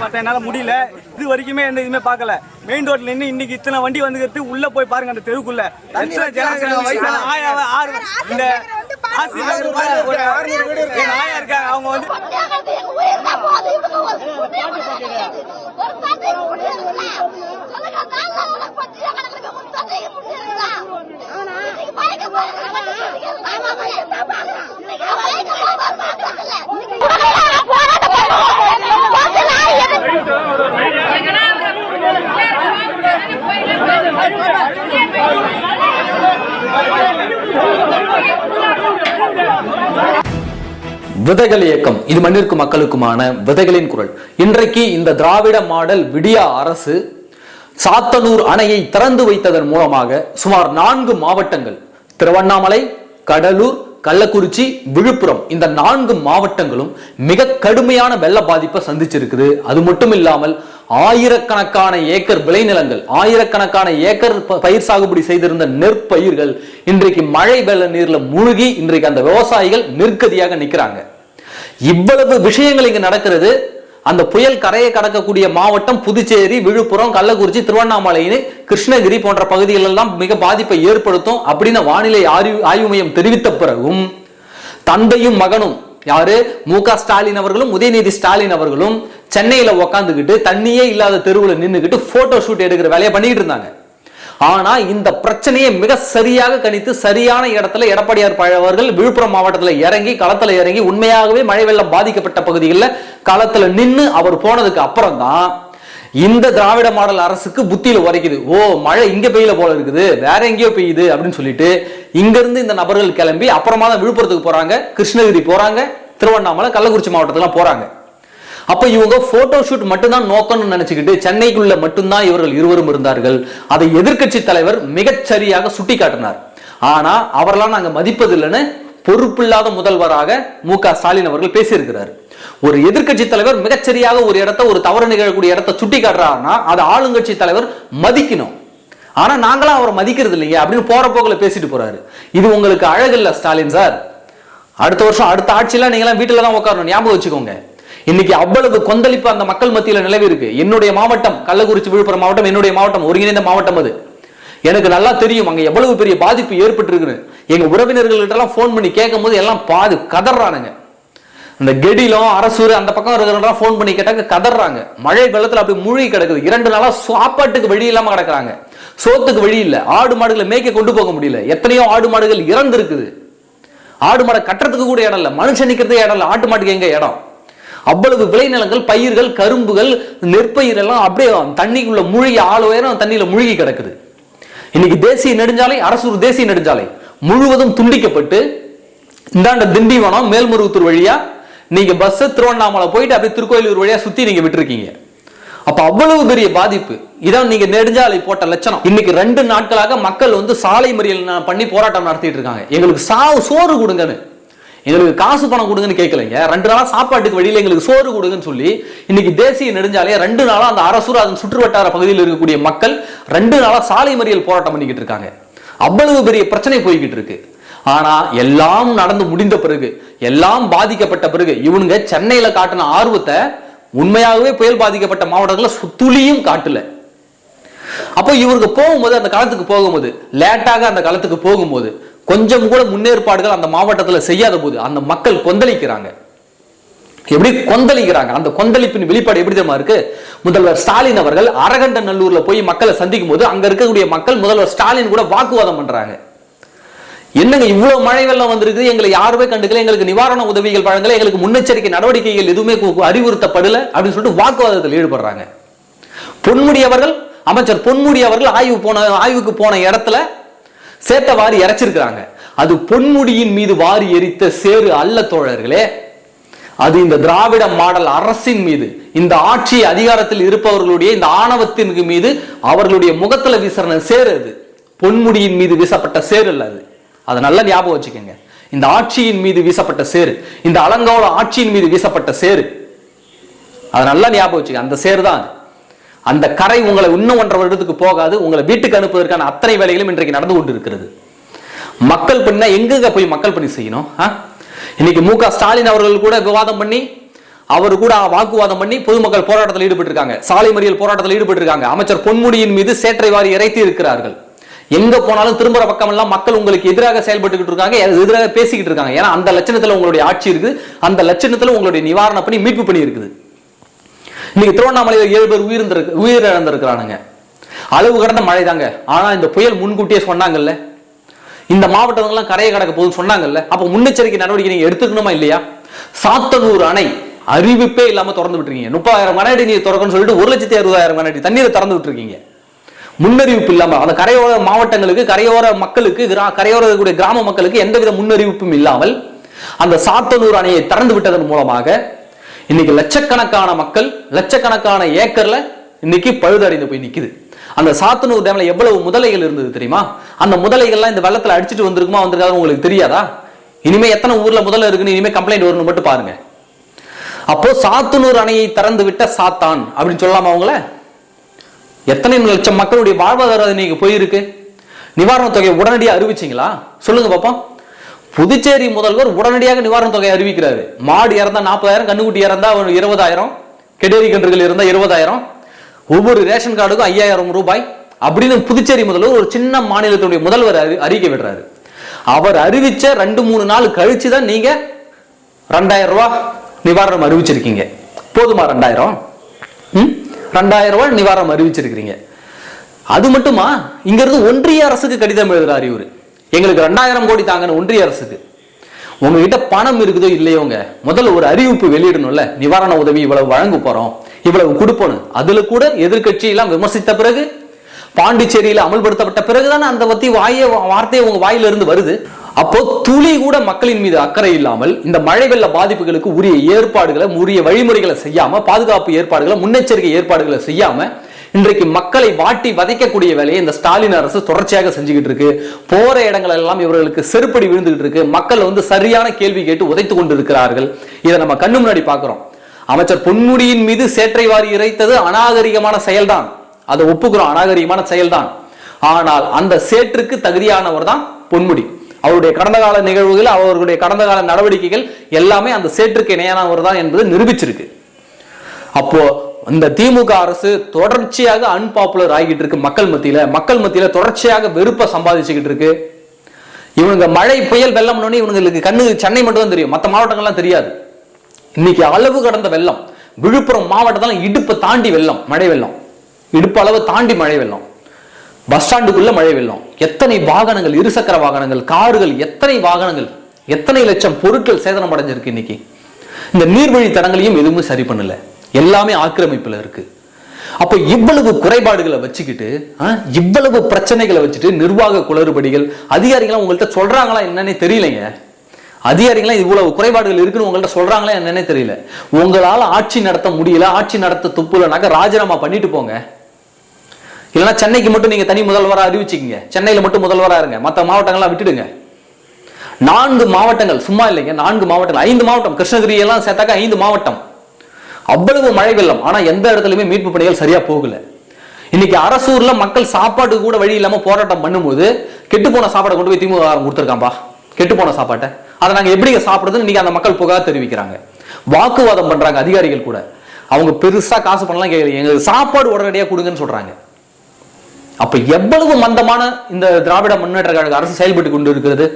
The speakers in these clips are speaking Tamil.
பார்த்தா என்னால முடியல. இது வரைக்குமே எந்த இதுவுமே பார்க்கல. மெயின் ரோட்ல நின்று இன்னைக்கு இத்தனை வண்டி வந்துக்கிறது உள்ள போய் பாருங்க அந்த ஆயா ஆறு இந்த ஒரு ஆயா இருக்காங்க. அவங்க வந்து விதைகள் இயக்கம். இது மண்ணிற்கு மக்களுக்குமான விதைகளின் குரல். இன்றைக்கு இந்த திராவிட மாடல் விடியா அரசு சாத்தனூர் அணையை திறந்து வைத்ததன் மூலமாக சுமார் நான்கு மாவட்டங்கள் திருவண்ணாமலை கடலூர் கள்ளக்குறிச்சி விழுப்புரம் இந்த நான்கு மாவட்டங்களும் மிக கடுமையான வெள்ள பாதிப்பை சந்திச்சிருக்குது. அது மட்டும் இல்லாமல் ஆயிரக்கணக்கான ஏக்கர் விளைநிலங்கள் ஆயிரக்கணக்கான ஏக்கர் ப- பயிர் சாகுபடி செய்திருந்த நெற்பயிர்கள் இன்றைக்கு மழை வெள்ள நீர்ல மூழ்கி இன்றைக்கு அந்த விவசாயிகள் நிற்கதியாக நிற்கிறாங்க இவ்வளவு விஷயங்கள் இங்க நடக்கிறது. அந்த புயல் கரையை கடக்கக்கூடிய மாவட்டம் புதுச்சேரி விழுப்புரம் கள்ளக்குறிச்சி திருவண்ணாமலைன்னு கிருஷ்ணகிரி போன்ற பகுதிகள் எல்லாம் மிக பாதிப்பை ஏற்படுத்தும் அப்படின்னு வானிலை ஆய்வு ஆய்வு மையம் தெரிவித்த பிறகும் தந்தையும் மகனும் யாரு? மு க ஸ்டாலின் அவர்களும் உதயநிதி ஸ்டாலின் அவர்களும் சென்னையில உக்காந்துக்கிட்டு தண்ணியே இல்லாத தெருவில் நின்றுக்கிட்டு போட்டோ ஷூட் எடுக்கிற வேலையை பண்ணிட்டு இருந்தாங்க. ஆனா இந்த பிரச்சனையை மிக சரியாக கணித்து சரியான இடத்துல எடப்பாடியார் பழவர்கள் விழுப்புரம் மாவட்டத்தில் இறங்கி களத்தில் இறங்கி உண்மையாகவே மழை வெள்ளம் பாதிக்கப்பட்ட பகுதிகளில் களத்தில் நின்று அவர் போனதுக்கு அப்புறம் தான் இந்த திராவிட மாடல் அரசுக்கு புத்தியில உரைக்குது. ஓ மழை இங்க பெய்யல போல இருக்குது. வேற எங்கேயோ பெய்யுது அப்படின்னு சொல்லிட்டு இங்கிருந்து இந்த நபர்கள் கிளம்பி அப்புறமா தான் விழுப்புரத்துக்கு போறாங்க கிருஷ்ணகிரி போறாங்க திருவண்ணாமலை கள்ளக்குறிச்சி மாவட்டத்துலாம் போறாங்க. அப்ப இவங்க போட்டோ ஷூட் மட்டும்தான் நோக்கம்னு நினைச்சுக்கிட்டு சென்னைக்குள்ள மட்டும்தான் இவர்கள் இருவரும் இருந்தார்கள். அதை எதிர்க்கட்சி தலைவர் மிகச்சரியாக சுட்டி காட்டினார் ஆனா அவரெல்லாம் நாங்க மதிப்பதில்லைன்னு பொறுப்பில்லாத முதல்வராக மு க ஸ்டாலின் அவர்கள் பேசியிருக்கிறார். ஒரு எதிர்க்கட்சி தலைவர் மிகச்சரியாக ஒரு இடத்த ஒரு தவறு நிகழக்கூடிய இடத்த சுட்டி காட்டுறாருன்னா அதை ஆளுங்கட்சி தலைவர் மதிக்கணும். ஆனா நாங்களாம் அவரை மதிக்கிறது இல்லைங்க அப்படின்னு போற போக்குல பேசிட்டு போறாரு. இது உங்களுக்கு அழகு இல்ல ஸ்டாலின் சார். அடுத்த வருஷம் அடுத்த ஆட்சியெல்லாம் நீங்களாம் வீட்டில் தான் உட்காரணும். ஞாபகம் வச்சுக்கோங்க. இன்னைக்கு அவ்வளவு கொந்தளிப்பு அந்த மக்கள் மத்தியில் நிலவி இருக்கு. என்னுடைய மாவட்டம் கள்ளக்குறிச்சி விழுப்புரம் மாவட்டம் என்னுடைய மாவட்டம் ஒருங்கிணைந்த மாவட்டம் அது. எனக்கு நல்லா தெரியும் அங்க எவ்வளவு பெரிய பாதிப்பு ஏற்பட்டு எங்கள் எங்க ஃபோன் எல்லாம் போன் பண்ணி கேட்கும் போது எல்லாம் பாது கதறானுங்க இந்த கெடிலம் அரசூர் அந்த பக்கம் இருக்கிறவங்க ஃபோன் பண்ணி கேட்டாங்க கதறாங்க மழை வெள்ளத்துல அப்படி மூழ்கி கிடக்குது. இரண்டு நாளா சாப்பாட்டுக்கு வழி இல்லாம கிடக்குறாங்க. சோத்துக்கு வழி இல்லை. ஆடு மாடுகளை மேய்க்க கொண்டு போக முடியல. எத்தனையோ ஆடு மாடுகள் இறந்து இருக்குது ஆடு மாடை கட்டுறதுக்கு கூட இடம் இல்லை. மனுஷன் நிற்கிறது இடம் இல்லை. ஆட்டு மாட்டுக்கு எங்க இடம்? அவ்வளவு விளைநிலங்கள் பயிர்கள் கரும்புகள் நெற்பயிர் எல்லாம் அப்படியே தண்ணிக்குள்ள மூழ்கி ஆள் உயரம் தண்ணியில மூழ்கி கிடக்குது. இன்னைக்கு தேசிய நெடுஞ்சாலை அரசூர் தேசிய நெடுஞ்சாலை. முழுவதும் துண்டிக்கப்பட்டு இந்தாண்ட திண்டிவனம் மேல்மருவத்தூர் வழியா நீங்க பஸ் திருவண்ணாமலை போயிட்டு அப்படியே திருக்கோயிலூர் வழியா சுத்தி நீங்க விட்டுருக்கீங்க. அப்ப அவ்வளவு பெரிய பாதிப்பு. இதான் நீங்க நெடுஞ்சாலை போட்ட லட்சணம். இன்னைக்கு ரெண்டு நாட்களாக மக்கள் வந்து சாலை மறியல் பண்ணி போராட்டம் நடத்திட்டு இருக்காங்க. எங்களுக்கு சாவு சோறு கொடுங்கன்னு. எங்களுக்கு காசு பணம் கொடுங்கன்னு கேட்கலைங்க. ரெண்டு நாளாக சாப்பாட்டுக்கு வழியில் எங்களுக்கு சோறு கொடுங்கன்னு சொல்லி இன்னைக்கு தேசிய நெடுஞ்சாலையை ரெண்டு நாளாக அந்த அரசூர் அதன் சுற்றுவட்டார பகுதியில் இருக்கக்கூடிய மக்கள் ரெண்டு நாளாக சாலை மறியல் போராட்டம் பண்ணிக்கிட்டு இருக்காங்க. அவ்வளவு பெரிய பிரச்சனை போய்கிட்டு இருக்கு. ஆனா எல்லாம் நடந்து முடிந்த பிறகு எல்லாம் பாதிக்கப்பட்ட பிறகு இவனுங்க சென்னையில காட்டின ஆர்வத்தை உண்மையாகவே புயல் பாதிக்கப்பட்ட மாவட்டங்களில் சுத்துளியும் காட்டல. அப்போ இவருக்கு போகும்போது அந்த காலத்துக்கு போகும்போது லேட்டாக அந்த காலத்துக்கு போகும்போது கொஞ்சம் கூட முன்னேற்பாடுகள் அந்த மாவட்டத்தில் செய்யாத போது அந்த மக்கள் கொந்தளிக்கிறாங்க. எப்படி கொந்தளிக்கிறாங்க? அந்த கொந்தளிப்பின் வெளிப்பாடு எப்படி தெரியுமா இருக்கு? முதல்வர் ஸ்டாலின் அவர்கள் அரகண்ட நல்லூர்ல போய் மக்களை சந்திக்கும் போது அங்க இருக்கக்கூடிய மக்கள் முதல்வர் ஸ்டாலின் கூட வாக்குவாதம் பண்றாங்க. என்னங்க இவ்வளவு மழை வெள்ளம் வந்திருக்கு எங்களை யாருமே கண்டுக்கல. எங்களுக்கு நிவாரண உதவிகள் வழங்கல. எங்களுக்கு முன்னெச்சரிக்கை நடவடிக்கைகள் எதுவுமே அறிவுறுத்தப்படல அப்படின்னு சொல்லிட்டு வாக்குவாதத்தில் ஈடுபடுறாங்க. பொன்முடி அவர்கள் அமைச்சர் பொன்முடி அவர்கள் ஆய்வு போன ஆய்வுக்கு போன இடத்துல சேத்த வாரி இறைச்சிருக்கிறாங்க. அது பொன்முடியின் மீது வாரி எரித்த சேரு அல்ல தோழர்களே. அது இந்த திராவிட மாடல் அரசின் மீது இந்த ஆட்சி அதிகாரத்தில் இருப்பவர்களுடைய இந்த ஆணவத்தின் மீது அவர்களுடைய முகத்துல வீசுற சேரு அது. பொன்முடியின் மீது வீசப்பட்ட சேரு அல்ல அது. அதை நல்லா ஞாபகம் வச்சுக்கோங்க. இந்த ஆட்சியின் மீது வீசப்பட்ட சேரு இந்த அலங்கோல ஆட்சியின் மீது வீசப்பட்ட சேரு அதை நல்லா ஞாபகம் வச்சுக்க அந்த சேரு தான் அது. அந்த கரை உங்களை இன்னும் ஒன்றரை வருடத்துக்கு போகாது உங்களை வீட்டுக்கு அனுப்புவதற்கான அத்தனை வேலைகளும் இன்றைக்கு நடந்து கொண்டு இருக்கிறது மக்கள் பணினா எங்கெங்க போய் மக்கள் பணி செய்யணும் ஆ? இன்னைக்கு மு க ஸ்டாலின் அவர்கள் கூட விவாதம் பண்ணி அவர் கூட வாக்குவாதம் பண்ணி பொதுமக்கள் போராட்டத்தில் ஈடுபட்டு இருக்காங்க சாலை மறியல் போராட்டத்தில் ஈடுபட்டு இருக்காங்க அமைச்சர் பொன்முடியின் மீது சேற்றை வாரி இறைத்து இருக்கிறார்கள். எங்க போனாலும் திரும்புற பக்கம் எல்லாம் மக்கள் உங்களுக்கு எதிராக செயல்பட்டுக்கிட்டு இருக்காங்க எதிராக பேசிக்கிட்டு இருக்காங்க. ஏன்னா அந்த லட்சணத்துல உங்களுடைய ஆட்சி இருக்குது. அந்த லட்சணத்துல உங்களுடைய நிவாரண பணி மீட்பு பணி இருக்குது. இன்னைக்கு திருவண்ணாமலையில் ஏழு பேர் உயிர்ந்திருக்கு உயிரிழந்திருக்கிறானுங்க. அளவு கடந்த மழை தாங்க ஆனா இந்த புயல் முன்கூட்டியே சொன்னாங்கல்ல? இந்த மாவட்டங்கள்லாம் கரையை கடக்க போகுதுன்னு சொன்னாங்கல்ல? அப்போ முன்னெச்சரிக்கை நடவடிக்கை நீங்க எடுத்துக்கணுமா இல்லையா? சாத்தனூர் அணை அறிவிப்பே இல்லாம திறந்து விட்டுருக்கீங்க. முப்பதாயிரம் கனஅடி நீர் திறக்கணும்னு சொல்லிட்டு ஒரு லட்சத்தி அறுபதாயிரம் கனஅடி தண்ணீரை திறந்து விட்டுருக்கீங்க. முன்னறிவிப்பு இல்லாம அந்த கரையோர மாவட்டங்களுக்கு கரையோர மக்களுக்கு கிரா- கரையோர கிராம மக்களுக்கு எந்தவித முன்னறிவிப்பும் இல்லாமல் அந்த சாத்தனூர் அணையை திறந்து விட்டதன் மூலமாக இன்னைக்கு லட்சக்கணக்கான மக்கள் லட்சக்கணக்கான ஏக்கர்ல இன்னைக்கு பழுதடைந்து போய் நிக்குது. அந்த சாத்தனூர் டேம்ல எவ்வளவு முதலைகள் இருந்தது தெரியுமா? அந்த முதலைகள்லாம் இந்த வெள்ளத்துல அடிச்சுட்டு வந்திருக்குமா வந்திருக்காது உங்களுக்கு தெரியாதா? இனிமே எத்தனை ஊர்ல முதல்ல இருக்குன்னு இனிமே கம்ப்ளைண்ட் வரும்னு மட்டும் பாருங்க. அப்போ சாத்தனூர் அணையை திறந்து விட்ட சாத்தான் அப்படின்னு சொல்லலாமா அவங்கள? எத்தனை லட்சம் மக்களுடைய வாழ்வாதாரம் இன்னைக்கு போயிருக்கு? நிவாரணத் தொகையை உடனடியாக அறிவிச்சிங்களா? சொல்லுங்க பார்ப்போம் புதுச்சேரி முதல்வர் உடனடியாக நிவாரண தொகையை அறிவிக்கிறாரு. மாடு இறந்தா நாற்பதாயிரம் கண்ணுக்குட்டி இறந்தா இருபதாயிரம் கெடேரி கன்றுகள் இருந்தால் இருபதாயிரம் ஒவ்வொரு ரேஷன் கார்டுக்கும் ஐயாயிரம் ரூபாய் அப்படின்னு புதுச்சேரி முதல்வர் ஒரு சின்ன மாநிலத்தினுடைய முதல்வர் அறி- அறிக்கை விடுறாரு. அவர் அறிவிச்ச ரெண்டு மூணு நாள் கழிச்சு தான் நீங்க ரெண்டாயிரம் ரூபாய் நிவாரணம் அறிவிச்சிருக்கீங்க. போதுமா ரெண்டாயிரம்? ம்? ரெண்டாயிரம் ரூபாய் நிவாரணம் அறிவிச்சிருக்கிறீங்க. அது மட்டுமா? இங்கிருந்து ஒன்றிய அரசுக்கு கடிதம் எழுதுறாரு இவரு. எங்களுக்கு ரெண்டாயிரம் கோடி தாங்கன்னு ஒன்றிய அரசுக்கு. உங்ககிட்ட பணம் இருக்குதோ இல்லையோங்க? முதல்ல ஒரு அறிவிப்பு வெளியிடணும்ல. நிவாரண உதவி இவ்வளவு வழங்க போறோம். இவ்வளவு கொடுப்போம் அதுல கூட எதிர்க்கட்சி எல்லாம் விமர்சித்த பிறகு பாண்டிச்சேரியில அமல்படுத்தப்பட்ட பிறகுதானே அந்த பத்தி வாய வார்த்தையை உங்க வாயிலிருந்து வருது. அப்போ துளி கூட மக்களின் மீது அக்கறை இல்லாமல் இந்த மழை வெள்ள பாதிப்புகளுக்கு உரிய ஏற்பாடுகளை உரிய வழிமுறைகளை செய்யாம பாதுகாப்பு ஏற்பாடுகளை முன்னெச்சரிக்கை ஏற்பாடுகளை செய்யாம இன்றைக்கு மக்களை வாட்டி வதைக்கக்கூடிய வேலையை இந்த ஸ்டாலின் அரசு தொடர்ச்சியாக செஞ்சுக்கிட்டு இருக்கு. போற இடங்கள் எல்லாம் இவர்களுக்கு செருப்படி விழுந்துகிட்டு இருக்கு. மக்கள் வந்து சரியான கேள்வி கேட்டு உதைத்து கொண்டு இருக்கிறார்கள் இதை நம்ம கண்ணு முன்னாடி பார்க்கிறோம். அமைச்சர் பொன்முடியின் மீது சேற்றை வாரி இறைத்தது அநாகரிகமான செயல்தான். அதை ஒப்புக்கிறோம் அநாகரிகமான செயல்தான். ஆனால் அந்த சேற்றுக்கு தகுதியானவர் தான் பொன்முடி. அவருடைய கடந்த கால நிகழ்வுகள் அவர்களுடைய கடந்த கால நடவடிக்கைகள் எல்லாமே அந்த சேற்றுக்கு இணையானவர் தான் என்பது நிரூபிச்சிருக்கு. அப்போ இந்த திமுக அரசு தொடர்ச்சியாக அன்பாப்புலர் ஆகிட்டு இருக்கு மக்கள் மத்தியில. மக்கள் மத்தியில தொடர்ச்சியாக வெறுப்பை சம்பாதிச்சுக்கிட்டு இருக்கு. இவங்க மழை புயல் வெள்ளம் இவங்களுக்கு கண்ணு சென்னை மட்டும் தான் தெரியும். மற்ற மாவட்டங்கள்லாம் தெரியாது. இன்னைக்கு அளவு கடந்த வெள்ளம். விழுப்புரம் மாவட்டத்தில் இடுப்பை தாண்டி வெள்ளம் மழை வெள்ளம். இடுப்பு அளவு தாண்டி மழை வெள்ளம். பஸ் ஸ்டாண்டுக்குள்ள மழை வெள்ளம். எத்தனை வாகனங்கள் இருசக்கர வாகனங்கள் கார்கள் எத்தனை வாகனங்கள் எத்தனை லட்சம் பொருட்கள் சேதனம் அடைஞ்சிருக்கு இன்னைக்கு. இந்த நீர்வழி தடங்களையும் எதுவுமே சரி பண்ணல. எல்லாமே ஆக்கிரமிப்பில் இருக்கு. அப்போ இவ்வளவு குறைபாடுகளை வச்சுக்கிட்டு ஆ, இவ்வளவு பிரச்சனைகளை வச்சுட்டு நிர்வாக குளறுபடிகள் அதிகாரிகள்லாம் உங்கள்கிட்ட சொல்றாங்களா என்னன்னே தெரியலைங்க அதிகாரிகள் இவ்வளவு குறைபாடுகள் இருக்குன்னு உங்கள்ட்ட சொல்றாங்களா என்னன்னே தெரியல. உங்களால ஆட்சி நடத்த முடியல ஆட்சி நடத்த துப்புலனாக்க ராஜினாமா பண்ணிட்டு போங்க. இல்லைன்னா சென்னைக்கு மட்டும் நீங்க தனி முதல்வராக அறிவிச்சுக்கங்க. சென்னையில மட்டும் முதல்வராக இருங்க. மற்ற மாவட்டங்கள்லாம் விட்டுடுங்க. நான்கு மாவட்டங்கள் சும்மா இல்லைங்க நான்கு மாவட்டங்கள் ஐந்து மாவட்டம் கிருஷ்ணகிரி எல்லாம் சேர்த்தாக்க ஐந்து மாவட்டம். அவ்வளவு மழை வெள்ளம். ஆனா எந்த இடத்துலயுமே மீட்பு பணிகள் சரியா போகல. இன்னைக்கு அரசூர்ல மக்கள் சாப்பாடு கூட வழி இல்லாம போராட்டம் பண்ணும்போது கெட்டு போன சாப்பாடை கொண்டு போய் திமுக காரன் கொடுத்துருக்காம்பா கெட்டு போன சாப்பாட்டை. அதை நாங்க எப்படிங்க சாப்பிடுறதுன்னு இன்னைக்கு அந்த மக்கள் புகார் தெரிவிக்கிறாங்க. வாக்குவாதம் பண்றாங்க அதிகாரிகள் கூட. அவங்க பெருசா காசு பண்ணலாம் கேட்கல எங்களுக்கு சாப்பாடு உடனடியா கொடுங்கன்னு சொல்றாங்க. அப்ப எவ்வளவு மந்தமான இந்த திராவிட முன்னேற்ற கழக அரசு செயல்பட்டு கொண்டு இருக்கிறது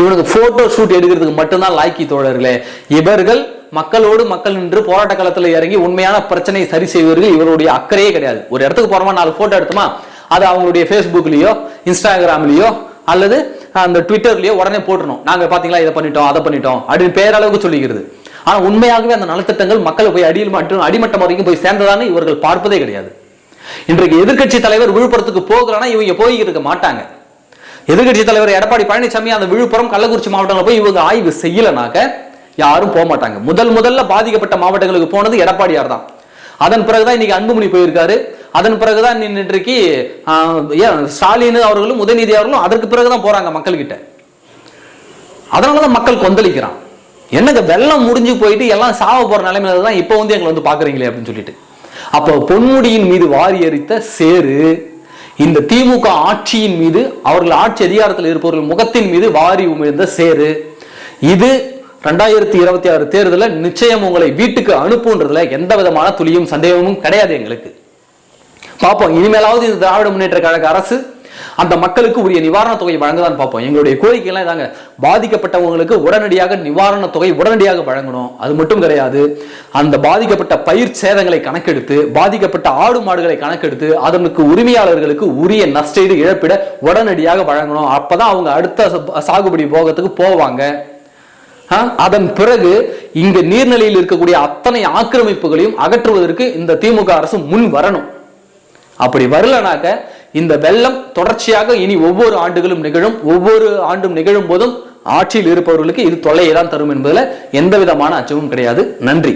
இவனுக்கு போட்டோ ஷூட் எடுக்கிறதுக்கு மட்டும்தான் லாய்க்கி தோழர்களே. இவர்கள் மக்களோடு மக்கள் நின்று போராட்ட காலத்தில் இறங்கி உண்மையான பிரச்சனையை சரி செய்வர்கள். இவருடைய அக்கறையே கிடையாது. ஒரு இடத்துக்கு போறோமா நாலு போட்டோ எடுத்தோமா அது அவங்களுடைய ஃபேஸ்புக்லயோ இன்ஸ்டாகிராம்லயோ அல்லது அந்த ட்விட்டர்லயோ உடனே போட்டுருணும் நாங்க பாத்தீங்களா இதை பண்ணிட்டோம் அதை பண்ணிட்டோம் அப்படின்னு பேரளவுக்கு சொல்லிக்கிறது. ஆனா உண்மையாகவே அந்த நலத்திட்டங்கள் மக்களை போய் அடியில் மட்டும் அடிமட்டம் வரைக்கும் போய் சேர்ந்ததான்னு இவர்கள் பார்ப்பதே கிடையாது. இன்றைக்கு எதிர்க்கட்சி தலைவர் விழுப்புரத்துக்கு போகிறானா இவங்க போய் இருக்க மாட்டாங்க. எதிர்க்கட்சி தலைவர் எடப்பாடி பழனிசாமி அந்த விழுப்புரம் கள்ளக்குறிச்சி மாவட்டங்களில் போய் இவங்க ஆய்வு செய்யலனாக்க யாரும் போக மாட்டாங்க முதல் முதல்ல பாதிக்கப்பட்ட மாவட்டங்களுக்கு போனது எடப்பாடியார் தான். அதன் பிறகுதான் இன்னைக்கு அன்புமணி போயிருக்காரு. அதன் பிறகுதான் இன்ன- இன்றைக்கு ஆஹ், ஏன் ஸ்டாலின் அவர்களும் உதயநிதி அவர்களும் அதற்கு பிறகுதான் போறாங்க மக்கள்கிட்ட. அதனாலதான் மக்கள் கொந்தளிக்கிறான். என்னங்க வெள்ளம் முடிஞ்சு போயிட்டு எல்லாம் சாவ போற நிலைமையில தான் இப்போ வந்து எங்களை வந்து பாக்குறீங்களே அப்படின்னு சொல்லிட்டு. அப்போ பொன்முடியின் மீது வாரி எறித்த சேரு இந்த திமுக ஆட்சியின் மீது அவர்கள் ஆட்சி அதிகாரத்தில் இருப்பவர்கள் முகத்தின் மீது வாரி உமிழ்ந்த சேரு இது ரெண்டாயிரத்தி இருபத்தி ஆறு தேர்தலில் நிச்சயம் உங்களை வீட்டுக்கு அனுப்புன்றதுல எந்த விதமான துளியும் சந்தேகமும் கிடையாது எங்களுக்கு. பார்ப்போம் இனிமேலாவது இந்த திராவிட முன்னேற்ற கழக அரசு அந்த மக்களுக்கு உரிய நிவாரணத் தொகை வழங்கதான் பார்ப்போம். எங்களுடைய கோரிக்கை எல்லாம் இதாங்க. பாதிக்கப்பட்டவங்களுக்கு உடனடியாக நிவாரணத் தொகை உடனடியாக வழங்கணும். அது மட்டும் கிடையாது. அந்த பாதிக்கப்பட்ட பயிர் சேதங்களை கணக்கெடுத்து பாதிக்கப்பட்ட ஆடு மாடுகளை கணக்கெடுத்து அதனுக்கு உரிமையாளர்களுக்கு உரிய நஷ்டஈடு இழப்பிட உடனடியாக வழங்கணும். அப்பதான் அவங்க அடுத்த சாகுபடி போகத்துக்கு போவாங்க. அதன் பிறகு இங்க நீர்நிலையில் இருக்கக்கூடிய அத்தனை ஆக்கிரமிப்புகளையும் அகற்றுவதற்கு இந்த திமுக அரசு முன் வரணும். அப்படி வரலனாக்க இந்த வெள்ளம் தொடர்ச்சியாக இனி ஒவ்வொரு ஆண்டுகளும் நிகழும் ஒவ்வொரு ஆண்டும் நிகழும் போதும் ஆட்சியில் இருப்பவர்களுக்கு இது தொல்லையை தான் தரும் என்பதில் எந்த விதமான அச்சமும் கிடையாது. நன்றி.